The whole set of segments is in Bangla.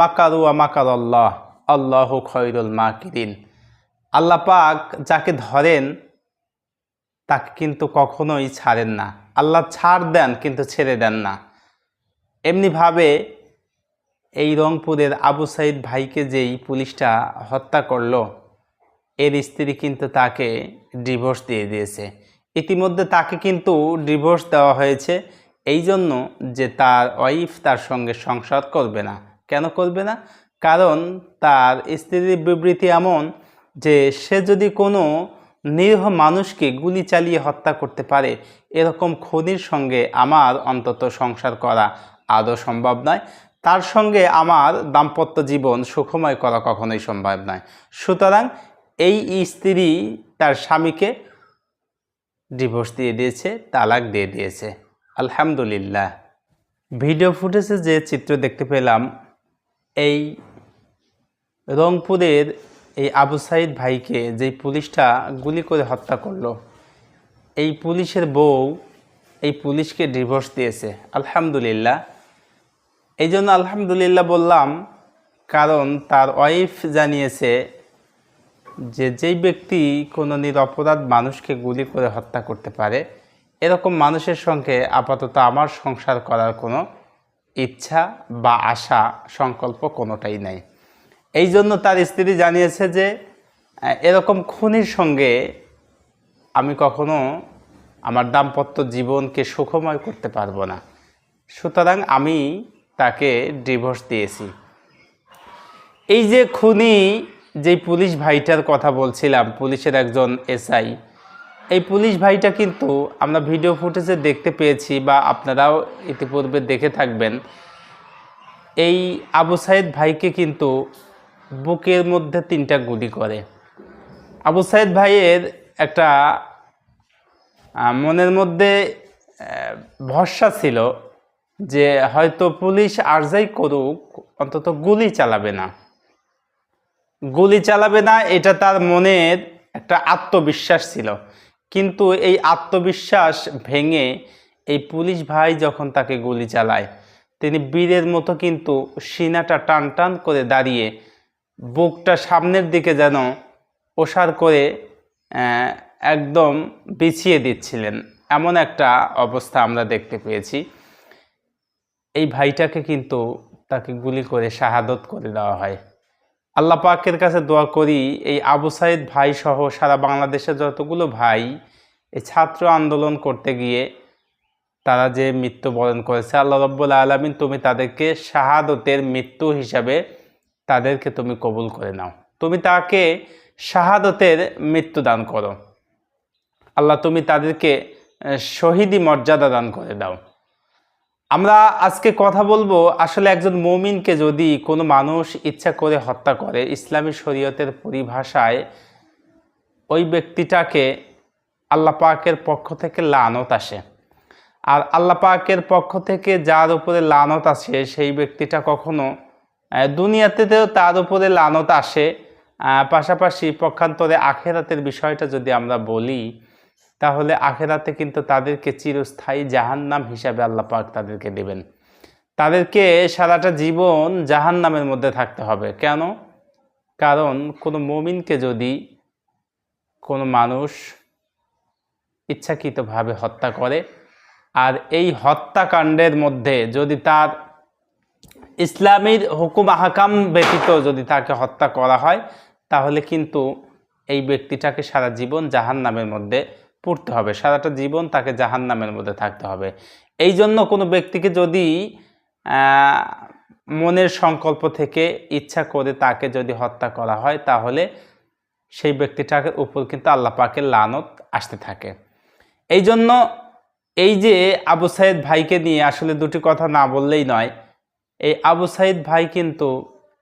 মাকারু মাকার আল্লাহ আল্লাহ খৈরুল মাকিরিন আল্লাহ পাক যাকে ধরেন, তাকে কিন্তু কখনোই ছাড়েন না। আল্লাহ ছাড় দেন, কিন্তু ছেড়ে দেন না। এমনিভাবে এই রংপুরের আবু সাইদ ভাইকে যেই পুলিশটা হত্যা করল, এর স্ত্রী কিন্তু তাকে ডিভোর্স দিয়ে দিয়েছে। ইতিমধ্যে তাকে কিন্তু ডিভোর্স দেওয়া হয়েছে এই জন্য যে তার ওয়াইফ তার সঙ্গে সংসার করবে না। কেন করবে না? কারণ তার স্ত্রীর বিবৃতি এমন যে, সে যদি কোনো নিরীহ মানুষকে গুলি চালিয়ে হত্যা করতে পারে, এরকম খনির সঙ্গে আমার অন্তত সংসার করা আদৌ সম্ভব নয়। তার সঙ্গে আমার দাম্পত্য জীবন সুখময় করা কখনোই সম্ভব নয়। সুতরাং এই স্ত্রী তার স্বামীকে ডিভোর্স দিয়ে দিয়েছে, তালাক দিয়ে দিয়েছে। আলহামদুলিল্লাহ। ভিডিও ফুটেজে যে চিত্র দেখতে পেলাম এই রংপুরের এই আবু সাইদ ভাইকে যেই পুলিশটা গুলি করে হত্যা করল, এই পুলিশের বউ এই পুলিশকে ডিভোর্স দিয়েছে, আলহামদুলিল্লাহ। এই জন্য আলহামদুলিল্লাহ বললাম, কারণ তার ওয়াইফ জানিয়েছে যে যেই ব্যক্তি কোনো নিরপরাধ মানুষকে গুলি করে হত্যা করতে পারে, এরকম মানুষের সঙ্গে আপাতত আমার সংসার করার কোনো ইচ্ছা বা আশা সংকল্প কোনোটাই নাই। এই জন্য তার স্ত্রী জানিয়েছে যে, এরকম খুনির সঙ্গে আমি কখনো আমার দাম্পত্য জীবনকে সুখময় করতে পারব না। সুতরাং আমি তাকে ডিভোর্স দিয়েছি। এই যে খুনি, যেই পুলিশ ভাইটার কথা বলছিলাম, পুলিশের একজন এসআই এই পুলিশ ভাইটা কিন্তু আমরা ভিডিও ফুটেজে দেখতে পেয়েছি বা আপনারাও ইতিপূর্বে দেখে থাকবেন। এই আবু সাইদ ভাইকে কিন্তু বুকের মধ্যে তিনটা গুলি করে। আবু সাইদ ভাইয়ের একটা মনের মধ্যে ভরসা ছিল যে হয়তো পুলিশ আর যাই করুক, অন্তত গুলি চালাবে না। গুলি চালাবে না, এটা তার মনের একটা আত্মবিশ্বাস ছিল। কিন্তু এই আত্মবিশ্বাস ভেঙে এই পুলিশ ভাই যখন তাকে গুলি চালায়, তিনি বীরের মতো কিন্তু সিনাটা টান টান করে দাঁড়িয়ে বুকটা সামনের দিকে যেন ওষার করে একদম বিছিয়ে দিচ্ছিলেন। এমন একটা অবস্থা আমরা দেখতে পেয়েছি। এই ভাইটাকে কিন্তু তাকে গুলি করে শাহাদত করে দেওয়া হয়। আল্লাহ পাকের কাছে দোয়া করি, এই আবু সাইদ ভাই সহ সারা বাংলাদেশের যতগুলো ভাই এই ছাত্র আন্দোলন করতে গিয়ে তারা যে মৃত্যুবরণ করেছে, আল্লাহ রব্বুল আলমিন তুমি তাদেরকে শাহাদতের মৃত্যু হিসাবে তাদেরকে তুমি কবুল করে নাও। তুমি তাকে শাহাদতের মৃত্যু দান করো। আল্লাহ তুমি তাদেরকে শহীদি মর্যাদা দান করে দাও। আমরা আজকে কথা বলব আসলে একজন মমিনকে যদি কোনো মানুষ ইচ্ছা করে হত্যা করে ইসলামী শরীয়তের পরিভাষায়, ওই ব্যক্তিটাকে আল্লাহ পাকের পক্ষ থেকে লানত আসে। আর আল্লাহ পাকের পক্ষ থেকে যার উপরে লানত আসে, সেই ব্যক্তিটা কখনো দুনিয়াতেও তার উপরে লানত আসে। পাশাপাশি পক্ষান্তরে আখেরাতের বিষয়টা যদি আমরা বলি তাহলে আখেরাতে কিন্তু তাদেরকে চিরস্থায়ী জাহান্নাম হিসাবে আল্লাহ পাক তাদেরকে দেবেন। তাদেরকে সারাটা জীবন জাহান্নামের মধ্যে থাকতে হবে। কেন? কারণ কোনো মমিনকে যদি কোনো মানুষ ইচ্ছাকৃতভাবে হত্যা করে, আর এই হত্যাকাণ্ডের মধ্যে যদি তার ইসলামীর হুকুম আহকাম ব্যতীত যদি তাকে হত্যা করা হয়, তাহলে কিন্তু এই ব্যক্তিটাকে সারা জীবন জাহান নামের মধ্যে পড়তে হবে। সারাটা জীবন তাকে জাহান নামের মধ্যে থাকতে হবে। এই জন্য কোনো ব্যক্তিকে যদি মনের সংকল্প থেকে ইচ্ছা করে তাকে যদি হত্যা করা হয়, তাহলে সেই ব্যক্তিটাকে উপর কিন্তু আল্লাহ পাকের লানত আসতে থাকে। এই জন্য এই যে আবু সাইদ ভাইকে নিয়ে আসলে দুটি কথা না বললেই নয়, এই আবু সাইদ ভাই কিন্তু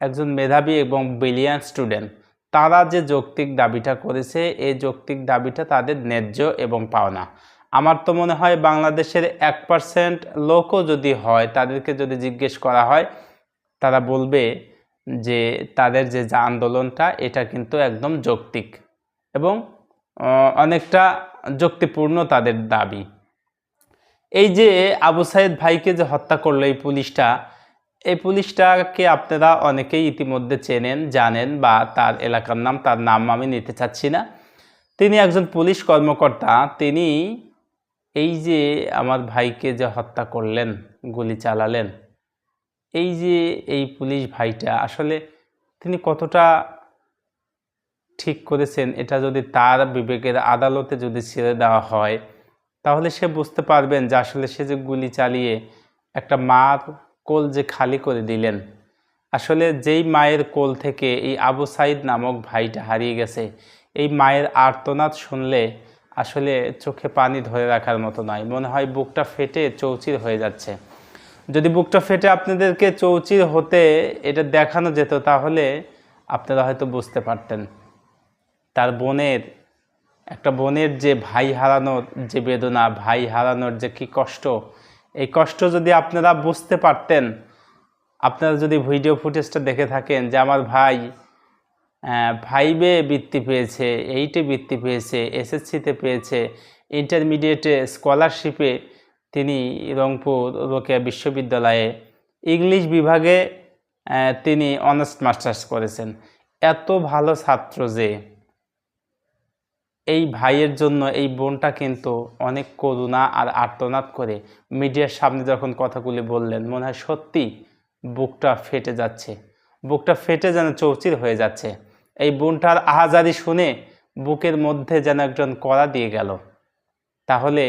একজন মেধাবী এবং ব্রিলিয়ান্ট স্টুডেন্ট তারা যে যৌক্তিক দাবিটা করেছে, এই যৌক্তিক দাবিটা তাদের ন্যায্য এবং পাওনা। আমার তো মনে হয় বাংলাদেশের এক পার্সেন্ট লোকও যদি হয়, তাদেরকে যদি জিজ্ঞেস করা হয়, তারা বলবে যে তাদের যে যা আন্দোলনটা, এটা কিন্তু একদম যৌক্তিক এবং অনেকটা যুক্তিপূর্ণ তাদের দাবি। এই যে আবু সাইদ ভাইকে যে হত্যা করল এই পুলিশটা এই পুলিশটাকে আপনারা অনেকেই ইতিমধ্যে চেনেন, জানেন বা তার এলাকার নাম, তার নাম আমি নিতে চাচ্ছি না। তিনি একজন পুলিশ কর্মকর্তা। তিনি এই যে আমার ভাইকে যে হত্যা করলেন, গুলি চালালেন, এই যে এই পুলিশ ভাইটা, আসলে তিনি কতটা ঠিক করেছেন, এটা যদি তার বিবেকের আদালতে যদি ছেড়ে দেওয়া হয়, তাহলে সে বুঝতে পারবেন যে আসলে সে যে গুলি চালিয়ে একটা মার কোল যে খালি করে দিলেন। আসলে যেই মায়ের কোল থেকে এই আবু সাইদ নামক ভাইটা হারিয়ে গেছে, এই মায়ের আর্তনাদ শুনলে আসলে চোখে পানি ধরে রাখার মতো নয়, মনে হয় বুকটা ফেটে চৌচির হয়ে যাচ্ছে। যদি বুকটা ফেটে আপনাদেরকে চৌচির হতে এটা দেখানো যেত তাহলে আপনারা হয়তো বুঝতে পারতেন। তার বোনের, একটা বোনের যে ভাই হারানোর যে বেদনা, ভাই হারানোর যে কি কষ্ট এই কষ্ট যদি আপনারা বুঝতে পারতেন, আপনারা যদি ভিডিও ফুটেজটা দেখে থাকেন যে আমার ভাই ফাইভে বৃত্তি পেয়েছে এইটে বৃত্তি পেয়েছে এসএসসিতে পেয়েছে ইন্টারমিডিয়েটে স্কলারশিপে তিনি রংপুর রোকেয়া বিশ্ববিদ্যালয়ে ইংলিশ বিভাগে তিনি অনার্স মাস্টার্স করেছেন। এত ভালো ছাত্র যে এই ভাইয়ের জন্য এই বোনটা কিন্তু অনেক করুণা আর আর্তনাদ করে মিডিয়ার সামনে যখন কথাগুলি বললেন, মনে হয় সত্যি বুকটা ফেটে যাচ্ছে। বুকটা ফেটে যেন চৌচির হয়ে যাচ্ছে। এই বোনটার আহাজারি শুনে বুকের মধ্যে যেন একজন কড়া দিয়ে গেল। তাহলে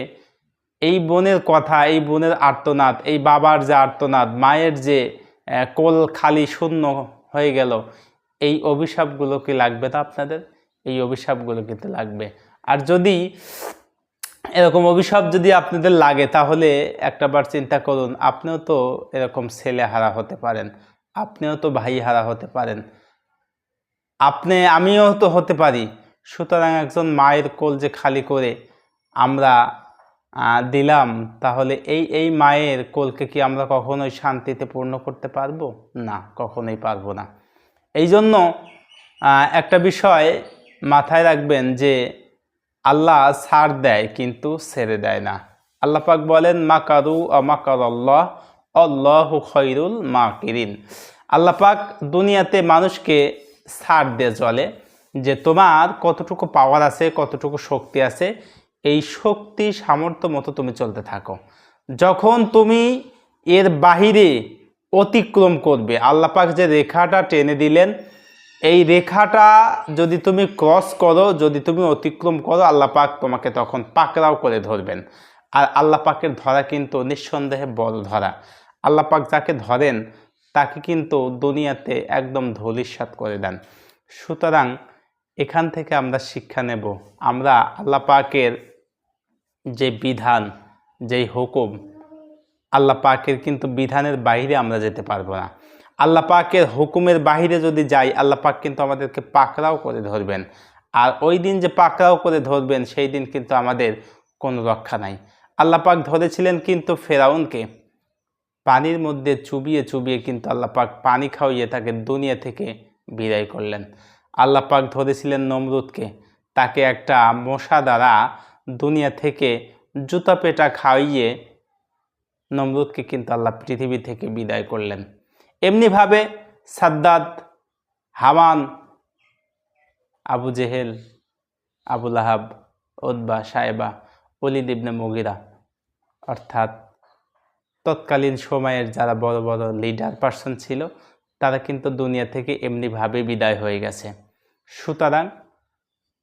এই বোনের কথা, এই বোনের আর্তনাদ, এই বাবার যে আর্তনাদ, মায়ের যে কোল খালি শূন্য হয়ে গেল, এই অভিশাপগুলো কি লাগবে না আপনাদের? এই অভিশাপগুলো কিন্তু লাগবে। আর যদি এরকম অভিশাপ যদি আপনাদের লাগে, তাহলে একটাবার চিন্তা করুন, আপনিও তো এরকম ছেলে হারা হতে পারেন, আপনিও তো ভাই হারা হতে পারেন। আপনি, আমিও তো হতে পারি। সুতরাং একজন মায়ের কোল যে খালি করে আমরা দিলাম, তাহলে এই এই মায়ের কোলকে কি আমরা কখনোই শান্তিতে পূর্ণ করতে পারব? না, কখনোই পারব না। এই জন্য একটা বিষয় মাথায় রাখবেন যে আল্লাহ ছাড় দেয় কিন্তু ছেড়ে দেয় না। আল্লাহ পাক বলেন, মাকারু অমাকার আল্লাহ অল্লাহ খৈরুল মাকিরিন। আল্লাহ পাক দুনিয়াতে মানুষকে ছাড় দিয়ে চলে যে তোমার কতটুকু পাওয়ার আছে, কতটুকু শক্তি আছে, এই শক্তি সামর্থ্য মতো তুমি চলতে থাকো। যখন তুমি এর বাহিরে অতিক্রম করবে আল্লাপাক যে রেখাটা টেনে দিলেন এই রেখাটা যদি তুমি ক্রস করো, যদি তুমি অতিক্রম করো, আল্লাহ পাক তোমাকে তখন পাকড়াও করে ধরবেন। আর আল্লাহ পাকের ধরা কিন্তু নিঃসন্দেহে বড় ধরা। আল্লাহ পাক যাকে ধরেন, তাকে কিন্তু দুনিয়াতে একদম ধলিস্বাত করে দেন। সুতরাং এখান থেকে আমরা শিক্ষা নেব, আমরা আল্লাহ পাকের যে বিধান যেই হুকুম, আল্লাহ পাকের কিন্তু বিধানের বাইরে আমরা যেতে পারব না। আল্লাহ পাকের হুকুমের বাহিরে যদি যাই, আল্লাহ পাক কিন্তু আমাদেরকে পাকড়াও করে ধরবেন। আর ওই দিন যে পাকড়াও করে ধরবেন, সেই দিন কিন্তু আমাদের কোনো রক্ষা নাই। আল্লাহ পাক ধরেছিলেন কিন্তু ফেরাউনকে। পানির মধ্যে চুবিয়ে চুবিয়ে কিন্তু আল্লাহ পাক পানি খাওয়িয়ে তাকে দুনিয়া থেকে বিদায় করলেন। আল্লাহ পাক ধরেছিলেন নমরুদকে। তাকে একটা মশা দ্বারা দুনিয়া থেকে জুতা পেটা খাওয়িয়ে নমরুদকে কিন্তু আল্লাহ পৃথিবী থেকে বিদায় করলেন। এমনিভাবে সাদ্দাদ, হামান, আবু জেহেল আবুল আহাব ওদবা সাহেবা অলিদ ইবনে মগিরা, অর্থাৎ তৎকালীন সময়ের যারা বড় বড় লিডার পার্সন ছিল, তারা কিন্তু দুনিয়া থেকে এমনিভাবে বিদায় হয়ে গেছে। সুতরাং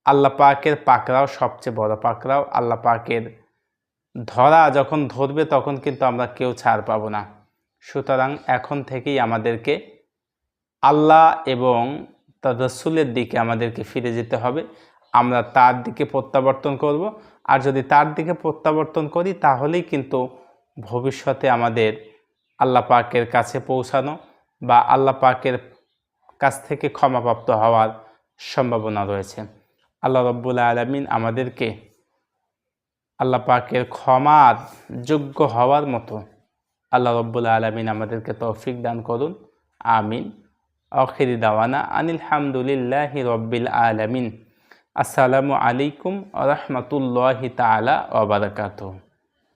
আল্লাহ পাকের পাকড়াও সবচেয়ে বড় পাকড়াও। আল্লাহ পাকের ধরা যখন ধরবে, তখন কিন্তু আমরা কেউ ছাড় পাবো না। সুতরাং এখন থেকেই আমাদেরকে আল্লাহ এবং তার রসুলের দিকে আমাদেরকে ফিরে যেতে হবে। আমরা তার দিকে প্রত্যাবর্তন করব। আর যদি তার দিকে প্রত্যাবর্তন করি, তাহলেই কিন্তু ভবিষ্যতে আমাদের আল্লাহ পাকের কাছে পৌঁছানো বা আল্লাহ পাকের কাছ থেকে ক্ষমাপ্রাপ্ত হওয়ার সম্ভাবনা রয়েছে। আল্লাহ রব্বুল আলমিন আমাদেরকে আল্লাহ পাকের ক্ষমার যোগ্য হওয়ার মতো আল্লাহ রব্বুল আলমিন আমাদেরকে তৌফিক দান করুন। আমিন। অখিরি দাওয়ানা আনিল হামদুলিল্লাহ রব্বিল আলমিন। আসসালামু আলাইকুম রহমতুল্লাহ তালা ওবরাকাতুহ